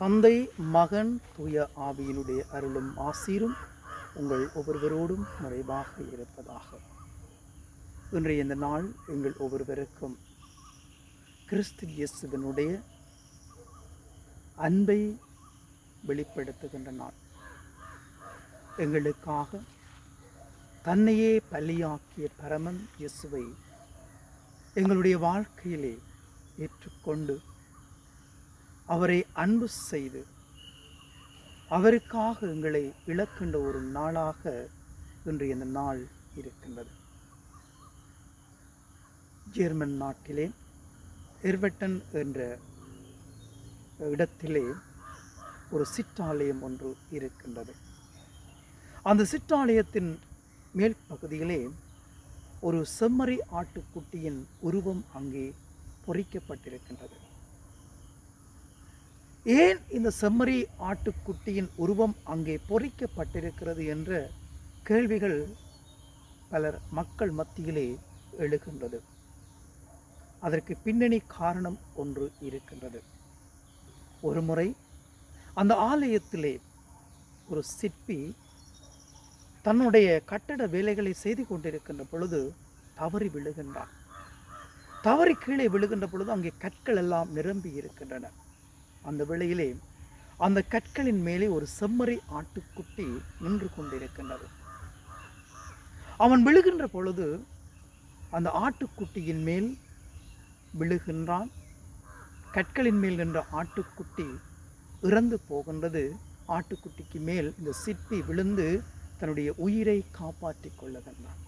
தந்தை மகன் தூய ஆவியினுடைய அருளும் ஆசீரும் உங்கள் ஒவ்வொருவரோடும் நிறைவாக இருப்பதாக. இன்றைய இந்த நாள் எங்கள் ஒவ்வொருவருக்கும் கிறிஸ்து இயேசுவினுடைய அன்பை வெளிப்படுத்துகின்ற நாள். எங்களுக்காக தன்னையே பலியாக்கிய பரமன் இயேசுவை எங்களுடைய வாழ்க்கையிலே ஏற்றுக்கொண்டு அவரை அன்பு செய்து அவருக்காக எங்களை இழக்கின்ற ஒரு நாளாக இன்று இந்த நாள் இருக்கின்றது. ஜெர்மன் நாட்டிலே எர்வட்டன் என்ற இடத்திலே ஒரு சிற்றாலயம் ஒன்று இருக்கின்றது. அந்த சிற்றாலயத்தின் மேல் பகுதியிலே ஒரு செம்மறி ஆட்டுக்குட்டியின் உருவம் அங்கே பொறிக்கப்பட்டிருக்கின்றது. ஏன் இந்த செம்மறி ஆட்டுக்குட்டியின் உருவம் அங்கே பொறிக்கப்பட்டிருக்கிறது என்ற கேள்விகள் பலர் மக்கள் மத்தியிலே எழுகின்றது. அதற்கு பின்னணி காரணம் ஒன்று இருக்கின்றது. ஒரு முறை அந்த ஆலயத்திலே ஒரு சிற்பி தன்னுடைய கட்டட வேலைகளை செய்து கொண்டிருக்கின்ற பொழுது தவறி விழுகின்றான். தவறி கீழே விழுகின்ற பொழுது அங்கே கற்கள் எல்லாம் நிரம்பி இருக்கின்றன. அந்த வேளையிலே அந்த கற்களின் மேலே ஒரு செம்மறி ஆட்டுக்குட்டி நின்று கொண்டிருக்கின்றது. அவன் விழுகின்ற பொழுது அந்த ஆட்டுக்குட்டியின் மேல் விழுகின்றான். கற்களின் மேல் நின்ற ஆட்டுக்குட்டி இறந்து போகின்றது. ஆட்டுக்குட்டிக்கு மேல் இந்த சிற்பி விழுந்து தன்னுடைய உயிரை காப்பாற்றிக் கொள்ளுகின்றான்.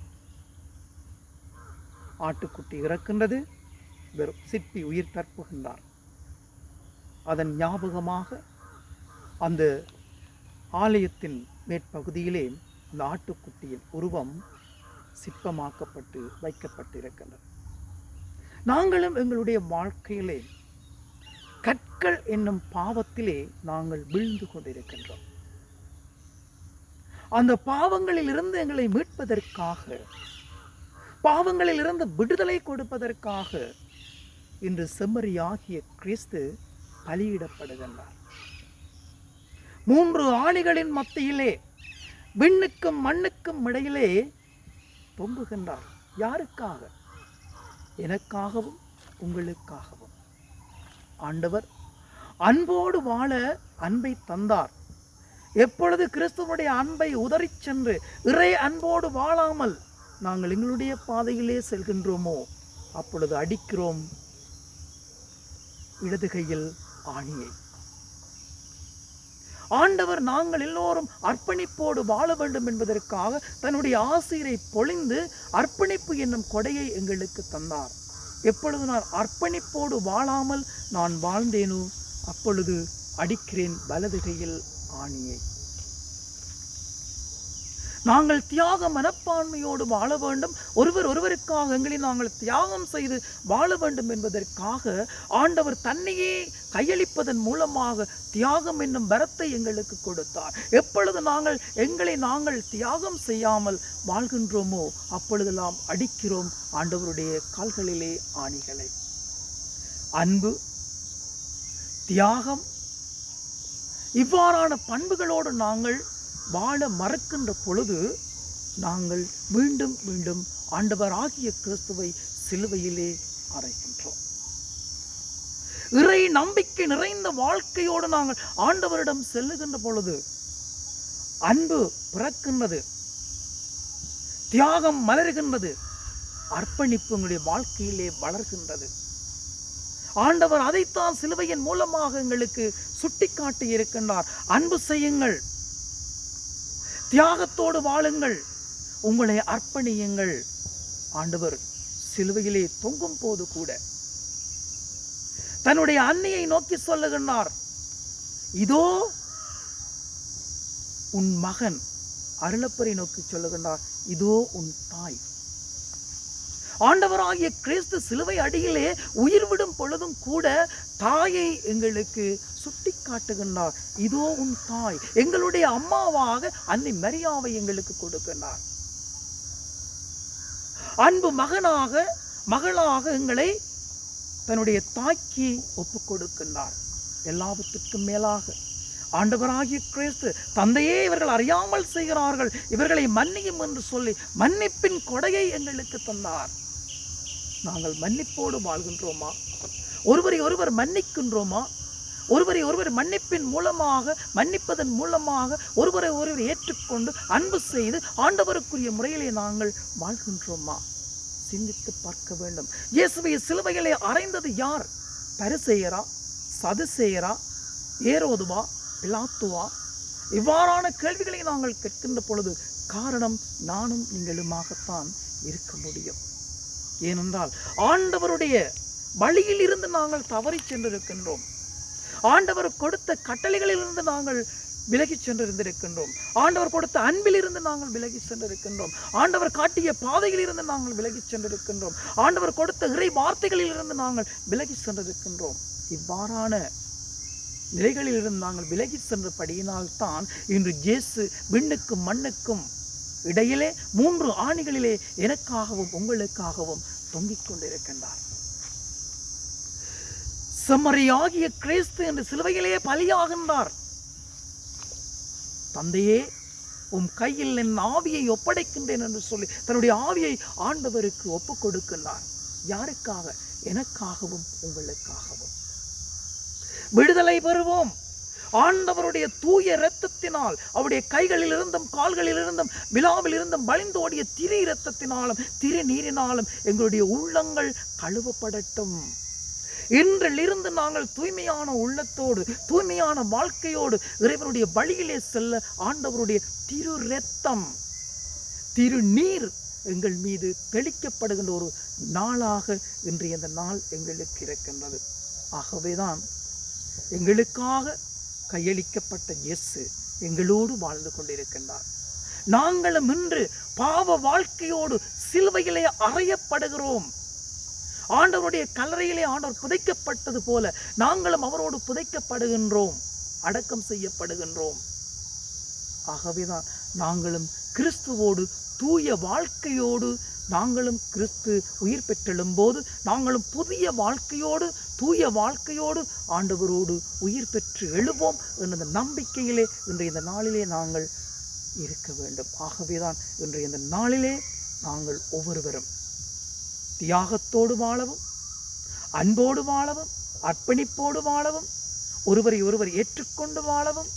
ஆட்டுக்குட்டி இறக்கின்றது. வெறும் சிற்பி உயிர் தற்புகின்றார் அதன் ஞாபகமாக அந்த ஆலயத்தின் மேற்பகுதியிலே அந்த ஆட்டுக்குட்டியின் உருவம் சிற்பமாக்கப்பட்டு வைக்கப்பட்டிருக்கின்றது. நாங்களும் எங்களுடைய வாழ்க்கையிலே கற்கள் என்னும் பாவத்திலே நாங்கள் வீழ்ந்து கொண்டிருக்கின்றோம். அந்த பாவங்களில் இருந்து எங்களை மீட்பதற்காக பாவங்களில் இருந்து விடுதலை கொடுப்பதற்காக இன்று செம்மறியாகிய கிறிஸ்து பலியிடப்படுகின்றார் மூன்று ஆணிகளின் மத்தியிலே விண்ணுக்கும் மண்ணுக்கும் இடையிலே தொங்குகின்றார். யாருக்காக? எனக்காகவும் உங்களுக்காகவும். ஆண்டவர் அன்போடு வாழ அன்பை தந்தார். எப்பொழுது கிறிஸ்துவனுடைய அன்பை உதறிச் சென்று இறை அன்போடு வாழாமல் நாங்கள் எங்களுடைய பாதையிலே செல்கின்றோமோ அப்பொழுது அடிக்கிறோம். இடது கையில் ஆணியை. ஆண்டவர் நாங்கள் எல்லோரும் அர்ப்பணிப்போடு வாழ வேண்டும் என்பதற்காக தன்னுடைய ஆசிரியரை பொழிந்து அர்ப்பணிப்பு என்னும் கொடையை எங்களுக்கு தந்தார். எப்பொழுது நான் அர்ப்பணிப்போடு வாழாமல் நான் வாழ்ந்தேனோ அப்பொழுது அடிக்கிறேன் வலது கையில் ஆணியை. நாங்கள் தியாக மனப்பான்மையோடு வாழ வேண்டும். ஒருவர் ஒருவருக்காக எங்களை நாங்கள் தியாகம் செய்து வாழ வேண்டும் என்பதற்காக ஆண்டவர் தன்னையே கையளிப்பதன் மூலமாக தியாகம் என்னும் வரத்தை எங்களுக்கு கொடுத்தார். எப்பொழுது நாங்கள் எங்களை நாங்கள் தியாகம் செய்யாமல் வாழ்கின்றோமோ அப்பொழுதெல்லாம் அடிக்கிறோம் ஆண்டவருடைய கால்களிலே ஆணிகளை. அன்பு தியாகம் இவ்வாறான பண்புகளோடு நாங்கள் வாழ மறக்கின்ற பொழுது நாங்கள் மீண்டும் மீண்டும் ஆண்டவராகிய கிறிஸ்துவை சிலுவையிலே அறைகின்றோம். இறை நம்பிக்கை நிறைந்த வாழ்க்கையோடு நாங்கள் ஆண்டவரிடம் செல்லுகின்ற பொழுது அன்பு பிறக்கின்றது தியாகம் மலர்கின்றது அர்ப்பணிப்பு எங்களுடைய வாழ்க்கையிலே வளர்கின்றது. ஆண்டவர் அதைத்தான் சிலுவையின் மூலமாக எங்களுக்கு சுட்டிக்காட்டி இருக்கின்றார் அன்பு செய்யுங்கள். தியாகத்தோடு வாழுங்கள். உங்களை அர்ப்பணியுங்கள். ஆண்டவர் சிலுவையிலே தொங்கும் போது கூட. தன்னுடைய அன்னையை நோக்கி சொல்லுகின்றார் இதோ உன் மகன் அருளப்பரை நோக்கி சொல்லுகின்றார் இதோ உன் தாய். ஆண்டவராகிய கிறிஸ்து சிலுவை அடியிலே உயிர் விடும் பொழுதும் கூட தாயை எங்களுக்கு சுட்டி காட்டுகின்றார் இதோ உன் தாய். எங்களுடைய அம்மாவாக அன்னை மரியாவை எங்களுக்கு கொடுக்கின்றார். அன்பு மகனாக மகளாக எங்களை தன்னுடைய தாய்க்கு ஒப்பு கொடுக்கின்றார். எல்லாவற்றுக்கும் மேலாக. ஆண்டவராகிய கிறிஸ்து தந்தையே இவர்கள் அறியாமல் செய்கிறார்கள். இவர்களை மன்னியும் என்று சொல்லி மன்னிப்பின் கொடையை எங்களுக்கு தந்தார். நாங்கள் மன்னிப்போடு வாழ்கின்றோமா? ஒருவரை ஒருவர் மன்னிக்கின்றோமா? ஒருவரை ஒருவர் மன்னிப்பின் மூலமாக மன்னிப்பதன் மூலமாக ஒருவரை ஒருவர் ஏற்றுக்கொண்டு அன்பு செய்து ஆண்டவருக்குரிய முறையிலே நாங்கள் வாழ்கின்றோமா? சிந்தித்து பார்க்க வேண்டும். இயேசுவை சிலுவைகளை அறைந்தது யார்? பரிசெயரா? சதுசேயரா? ஏரோதுவா? பிலாத்துவா? இவ்வாறான கேள்விகளை நாங்கள் கேட்கின்ற பொழுது காரணம் நானும் நீங்களுமாகத்தான் இருக்க முடியும். ஏனென்றால் ஆண்டவருடைய வழியில் இருந்து நாங்கள் தவறி சென்றிருக்கின்றோம். ஆண்டவர் கொடுத்த கட்டளைகளிலிருந்து நாங்கள் விலகி சென்றிருந்திருக்கின்றோம். ஆண்டவர் கொடுத்த அன்பிலிருந்து நாங்கள் விலகி சென்றிருக்கின்றோம். ஆண்டவர் காட்டிய பாதையிலிருந்து நாங்கள் விலகி சென்றிருக்கின்றோம். ஆண்டவர் கொடுத்த இறை வார்த்தைகளிலிருந்து நாங்கள் விலகி சென்றிருக்கின்றோம். இவ்வாறான நிலைகளிலிருந்து நாங்கள் விலகி சென்றபடியினால்தான் இன்று ஜேசு விண்ணுக்கும் மண்ணுக்கும் இடையிலே மூன்று ஆணிகளிலே எனக்காகவும் உங்களுக்காகவும் தொங்கிக் கொண்டிருக்கின்றார். செம்மறியாகிய கிறிஸ்து என்று சிலுவையிலே பலியாகின்றார். தந்தையே உம் கையில் என் ஆவியை ஒப்படைக்கின்றேன் என்று சொல்லி தன்னுடைய ஆவியை ஆண்டவருக்கு ஒப்புக் கொடுக்கின்றார். யாருக்காக? எனக்காகவும் உங்களுக்காகவும். விடுதலை பெறுவோம். ஆண்டவருடைய தூய இரத்தத்தினால் அவருடைய கைகளிலிருந்தும் கால்களிலிருந்தும் கால்களில் இருந்தும் விழாவில் இருந்தும் வழிந்தோடிய திரு இரத்தத்தினாலும் திரு நீரினாலும் எங்களுடைய உள்ளங்கள் கழுவப்படட்டும். இன்றிலிருந்து நாங்கள் தூய்மையான உள்ளத்தோடு தூய்மையான வாழ்க்கையோடு இறைவனுடைய வழியிலே செல்ல ஆண்டவருடைய திரு இரத்தம் திரு நீர் எங்கள் மீது தெளிக்கப்படுகின்ற ஒரு நாளாக இன்றைய இந்த நாள் எங்களுக்கு இருக்கின்றது. ஆகவேதான் எங்களுக்காக கையளிக்கப்பட்ட இயேசு எங்களோடு வாழ்ந்து கொண்டிருக்கின்றார். நாங்களும் இன்று பாவ வாழ்க்கையோடு சிலுவையிலே அறையப்படுகிறோம். ஆண்டவருடைய கல்லறையிலே ஆண்டவர் புதைக்கப்பட்டது போல நாங்களும் அவரோடு புதைக்கப்படுகின்றோம் அடக்கம் செய்யப்படுகின்றோம். ஆகவேதான் நாங்களும் கிறிஸ்துவோடு தூய வாழ்க்கையோடு நாங்களும் கிறிஸ்து உயிர் பெற்றெழும்போது நாங்களும் புதிய வாழ்க்கையோடு தூய வாழ்க்கையோடு ஆண்டவரோடு உயிர் பெற்று எழுவோம் என்ற நம்பிக்கையிலே இன்றைய இந்த நாளிலே நாங்கள் இருக்க வேண்டும். ஆகவேதான் இன்றைய இந்த நாளிலே நாங்கள் ஒவ்வொருவரும் தியாகத்தோடு வாழவும் அன்போடு வாழவும் அர்ப்பணிப்போடு வாழவும் ஒருவரை ஒருவர் ஏற்றுக்கொண்டு வாழவும்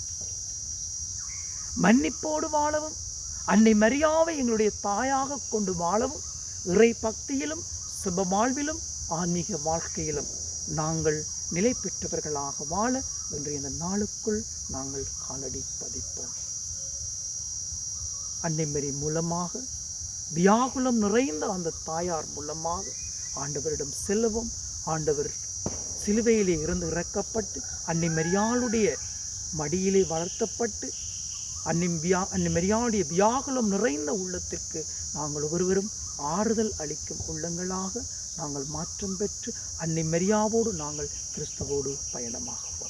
மன்னிப்போடு வாழவும் அன்னை மரியாவை எங்களுடைய தாயாக கொண்டு வாழவும் இறை பக்தியிலும் சுப வாழ்விலும் ஆன்மீக வாழ்க்கையிலும் நாங்கள் நிலை பெற்றவர்களாக வாழ என்று இந்த நாளுக்குள் நாங்கள் காலடி பதிப்போம். அன்னை மரி மூலமாக வியாகுலம் நிறைந்த அந்த தாயார் மூலமாக ஆண்டவரிடம் செல்லவும் ஆண்டவர் சிலுவையிலே இருந்து இறக்கப்பட்டு அன்னை மரியாளுடைய மடியிலே வளர்த்தப்பட்டு அன்னிம் வியா அன்னை வியாகுலம் நிறைந்த உள்ளத்திற்கு நாங்கள் ஒவ்வொருவரும் ஆறுதல் அளிக்கும் உள்ளங்களாக நாங்கள் மாற்றம் பெற்று அன்னை நாங்கள் கிறிஸ்துவோடு பயணமாகும்.